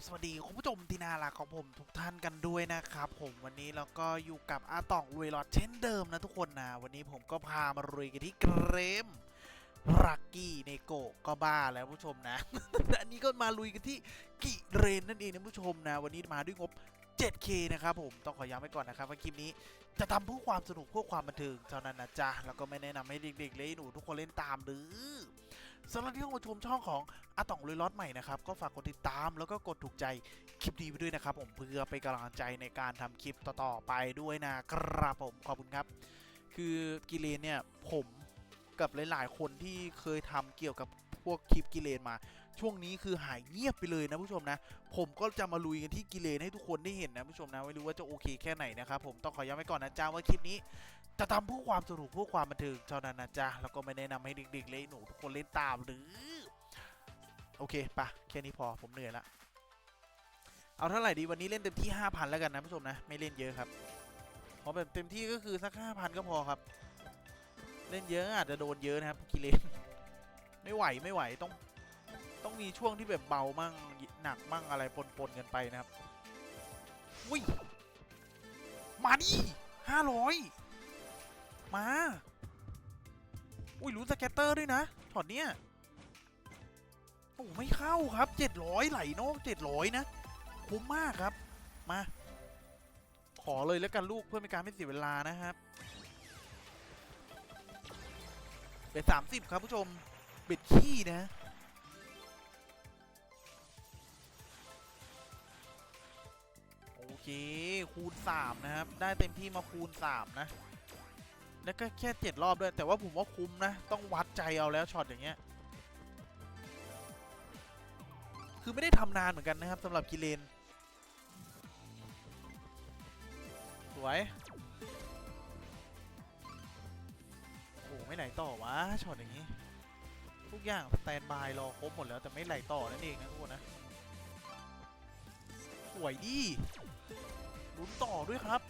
บสวัสดีคุณผู้ชมที่น่ารักของผมทุกท่านกันด้วยนะครับ ผมวันนี้เราก็อยู่กับอาตองลุยรอดเช่นเดิมนะทุกคนนะ วันนี้ผมก็พามาลุยกันที่เกรมรักกี้เนโกะก็บ้าแล้วผู้ชมนะ อันนี้ก็มาลุยกันที่กิเรนนั่นเองนะผู้ชมนะ วันนี้มาด้วยงบ 7K นะครับผมต้องขอย้ำไว้ก่อนนะครับว่าคลิปนี้จะทำเพื่อความสนุกเพื่อความบันเทิงเท่านั้นนะจ๊ะแล้วก็ไม่แนะนำให้เด็กๆเลยหนูทุกคนเล่นตามหรือ สำหรับที่เข้ามาชมช่องของอาต่องลุยล็อตใหม่นะครับ ก็ฝากกดติดตามแล้วก็กดถูกใจคลิปดีไปด้วยนะครับ ผมเพื่อเป็นกำลังใจในการทำคลิปต่อๆไปด้วยนะครับผมขอบคุณครับ คือกิเลนเนี่ยผมกับหลายๆคนที่เคยทำเกี่ยวกับ พวกคลิปกิเลนมา ช่วงนี้คือหายเงียบไปเลยนะผู้ชมนะ ผมก็จะมาลุยกันที่กิเลนให้ทุกคนได้เห็นนะผู้ชมนะไม่รู้ว่าจะโอเคแค่ไหนนะครับผมต้องขอย้ำไว้ก่อนนะจ๊ะว่าคลิปนี้จะทำเพื่อความสนุกเพื่อความบันเทิงเท่านั้นนะจ๊ะแล้วก็ไม่แนะนำให้เด็กๆเล่นหนูทุกคนเล่นตามหรือ โอเคปะแค่นี้พอผมเหนื่อยละเอาเท่าไหร่ดีวันนี้เล่นเต็มที่ 5,000 แล้วกันนะผู้ชมนะ ไม่เล่นเยอะครับพราะแบบเต็มที่ก็คือสัก 5,000 ก็พอครับ เล่นเยอะอาจจะโดนเยอะนะครับกิเลน ไม่ไหวไม่ไหวต้องต้องมีช่วงที่แบบเบามั่งหนักมั่งอะไรปนๆกันไปนะครับอุ้ยมาดิห้าร้อยมา อุ้ยรู้สแกตเตอร์ด้วยนะช็อตเนี้ยโอ้ไม่เข้าครับ700ไหลนอก700นะ คุ้มมากครับ มา ขอเลยแล้วกันลูกเพื่อเป็นการไม่เสียเวลานะครับเบ็ด30ครับผู้ชม เบ็ดขี้นะโอเค คูณ 3 นะครับ ได้เต็มที่มาคูณ 3 นะ แล้วก็แค่เจ็ดรอบด้วย แต่ว่าผมว่าคุ้มนะ ต้องวัดใจเอาแล้วช็อตอย่างเงี้ย คือไม่ได้ทำนานเหมือนกันนะครับสำหรับกิเลน สวย โอ้ไม่ไหลต่อวะช็อตอย่างงี้ ทุกอย่างสแตนบายรอครบหมดแล้วแต่ไม่ไหลต่อนั่นเองนะทุกคนนะสวยดีลุ้นต่อด้วยครับ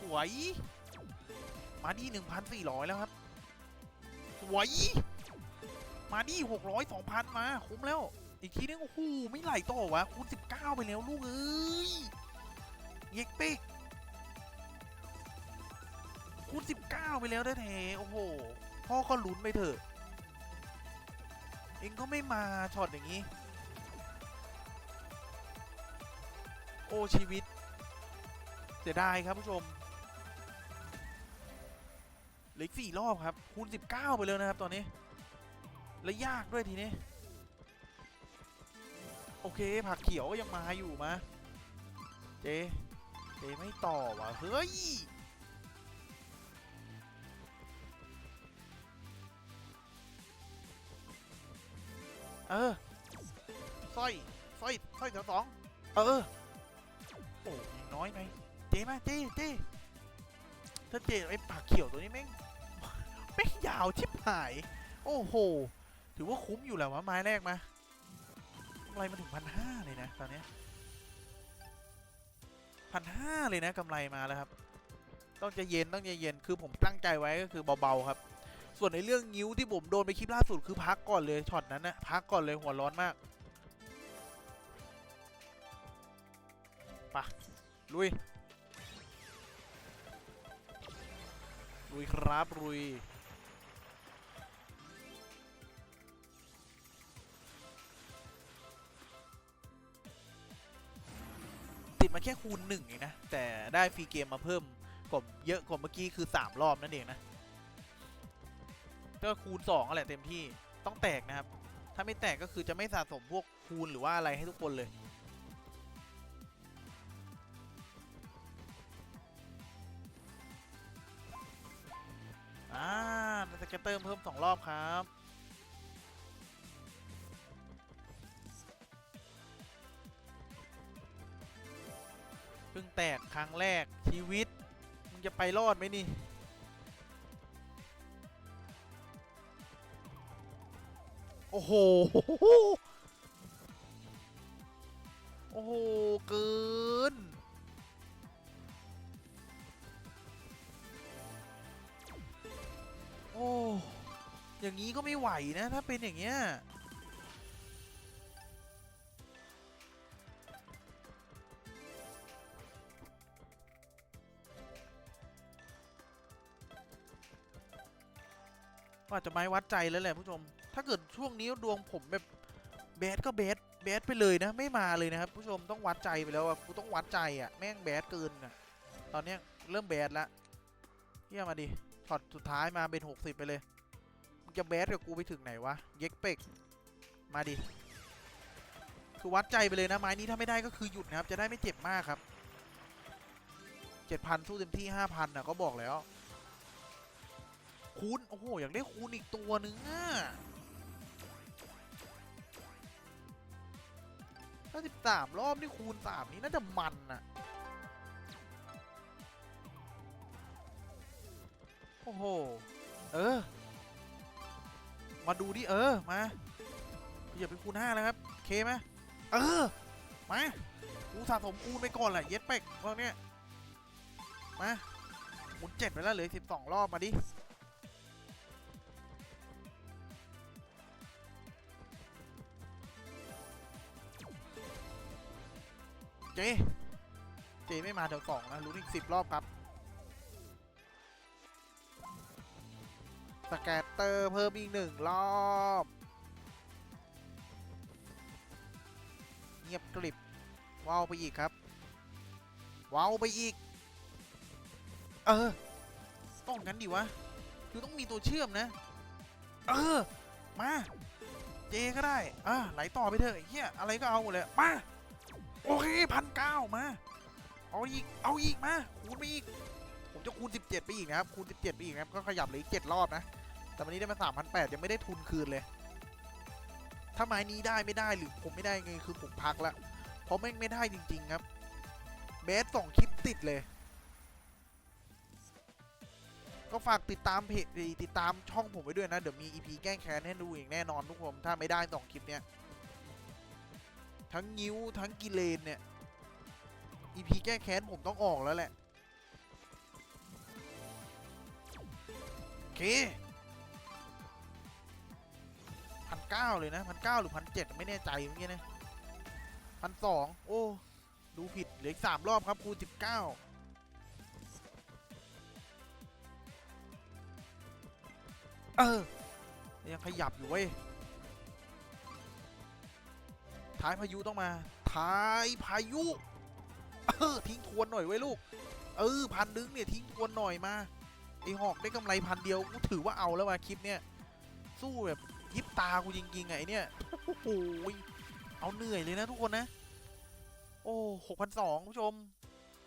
สวย มาดี1,400แล้วครับ สวย มาดี600 2,000มา คุ้มแล้ว อีกทีนึงโอ้โหไม่ไหลต่อวะคูณ19ไปแล้วลูกเอ้ยเย็กปิกคูณ19ไปแล้วได้แท้โอ้โห พ่อก็ลุ้นไปเถอะ เองก็ไม่มาช็อตอย่างนี้ โอ้ชีวิต เสียดายครับผู้ชมเหลืออีกสี่รอบครับ คูณ 19 ไปเลยนะครับตอนนี้ และยากด้วยทีนี้ โอเค ผักเขียวก็ยังมาอยู่มา เจ เจไม่ต่อว่ะ เฮ้ย ออสร้อยสร้อยสร้อยแถวสองเออ โอ้ยังน้อยไปเจมาเจเจถ้าเจไอ้ปากเขียวตัวนี้แม่งแม่งยาวชิบหาย โอ้โห ถือว่าคุ้มอยู่แหละวะไม้แรกมากำไรมาถึงพันห้าเลยนะตอนเนี้พันห้าเลยนะกำไรมาแล้วครับ ต้องใจเย็นต้องใจเย็นคือผมตั้งใจไว้ก็คือเบาๆครับ ส่วนในเรื่องนิ้วที่ผมโดนไปคลิปล่าสุดคือพักก่อนเลยช็อตนั้นนะพักก่อนเลยหัวร้อนมากปะลุยลุยครับลุยติดมาแค่คูณหนึ่งเองนะ แต่ได้ฟรีเกมมาเพิ่มกว่าเยอะกว่าเมื่อกี้คือ 3 รอบนั่นเองนะ ก็คูณ2อะไรเต็มที่ต้องแตกนะครับ ถ้าไม่แตกก็คือจะไม่สะสมพวกคูณหรือว่าอะไรให้ทุกคนเลยอ่าสเก็ตเตอร์เพิ่มสองรอบครับเพิ่งแตกครั้งแรกชีวิต มึงจะไปรอดไหมนี่ อ้โห โอ้โห เกิน โอ้ อย่างนี้ก็ไม่ไหวนะ ถ้าเป็นอย่างเงี้ย อาจจะไม้วัดใจแล้วแหละผู้ชม ถ้าเกิดช่วงนี้ดวงผมแบบแบดก็แบดแบดไปเลยนะ ไม่มาเลยนะครับผู้ชมต้องวัดใจไปแล้วอะกูต้องวัดใจอะแม่งแบดเกินอะตอนเนี้ยเริ่มแบดละเฮียมาดิช็อตสุดท้ายมาเป็นหกสิบไปเลยมึงจะแบดกับกูไปถึงไหนวะเย็กเป็กมาดิคือวัดใจไปเลยนะไม้นี้ถ้าไม่ได้ก็คือหยุดนะครับจะได้ไม่เจ็บมากครับเจ็ดพันสู้เต็มที่ห้าพันนะก็บอกแล้ว คูณโอ้โหอยากได้คูณอีกตัวนึงอะถ้าสิบสามรอบนี่คูณสามนี้น่าจะมันอะโอ้โห เออ มาดูดิเออ มาอย่าเป็นคูณห้าแล้วครับเคไหมเออ มากูสะสมคูณไปก่อนแหละเย็ดเป็กพวกเนี้ยมาหมุนเจ็ดไปแล้วเหลือสิบสองรอบมาดิ เจ เจไม่มาแถวสองนะรู้นอีกสิบรอบครับ สแกตเตอร์เพิ่มอีกหนึ่งรอบเงียบกริบว้าวไปอีกครับว้าวไปอีก เออ ต้องงั้นดิวะ คือต้องมีตัวเชื่อมนะ เออ มา เจก็ได้ อะไหลต่อไปเถอะเฮียอะไรก็เอาหมดเลย มา โอเคพันเก้ามา เอาอีก เอาอีกมา คูณไปอีก ผมจะคูณ 17 ไปอีกนะครับ คูณ 17 ไปอีกนะครับ ก็ขยับเหลยอีก 7 รอบนะ แต่วันนี้ได้มา3,800 ยังไม่ได้ทุนคืนเลย ถ้าไม้นี้ได้ไม่ได้หรือผมไม่ได้ไงคือผมพักละ เพราะแม่งไม่ได้จริง ๆ ครับ เบสส่งคลิปติดเลย ก็ฝากติดตามเพจติดตามช่องผมไว้ด้วยนะ เดี๋ยวมี EP แก้แค้นให้ดูอย่างแน่นอนทุกคน ถ้าไม่ได้สองคลิปเนี้ย ทั้งงิ้วทั้งกิเลนเนี่ย EP แก้แค้นผมต้องออกแล้วแหละโอเคพันเก้าเลยนะพันเก้าหรือพันเจ็ดไม่แน่ใจเมื่อกี้นะพันสองโอ้ ดูผิดเหลืออีกสามรอบครับคูสิบเก้าเออ ยังขยับอยู่เว้ย ท้ายพายุต้องมา ท้ายพายุเออทิ้งทวนหน่อยไว้ลูก เออพันนึงเนี่ยทิ้งทวนหน่อยมาไอหอกได้กำไรพันเดียวกูถือว่าเอาแล้วมาคลิปเนี่ยสู้แบบยิบตากูจริงๆไงเนี่ยโอ้โหเอาเหนื่อยเลยนะทุกคนนะ โอ้หกพันสองผู้ชม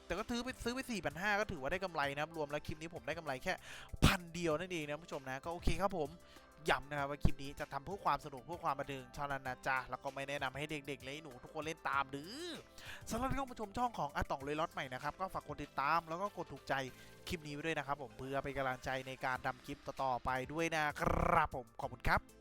แต่ก็ซื้อไปซื้อไปสี่พันห้าก็ถือว่าได้กำไรนะครับรวมแล้วคลิปนี้ผมได้กำไรแค่พันเดียวนั่นเองนะผู้ชมนะก็โอเคครับผม ย้ำนะครับว่าคลิปนี้จะทำเพื่อความสนุกเพื่อความบันเทิงเท่านั้นนะจ๊ะแล้วก็ไม่แนะนำให้เด็กๆและหนูทุกคนเล่นตามหรือสำหรับที่เข้ามาชมช่องของอาต่องเลยล็อตใหม่นะครับก็ฝากกดติดตามแล้วก็กดถูกใจคลิปนี้ไว้ด้วยนะครับผมเพื่อเป็นกำลังใจในการทำคลิปต่อๆไปด้วยนะครับผมขอบคุณครับ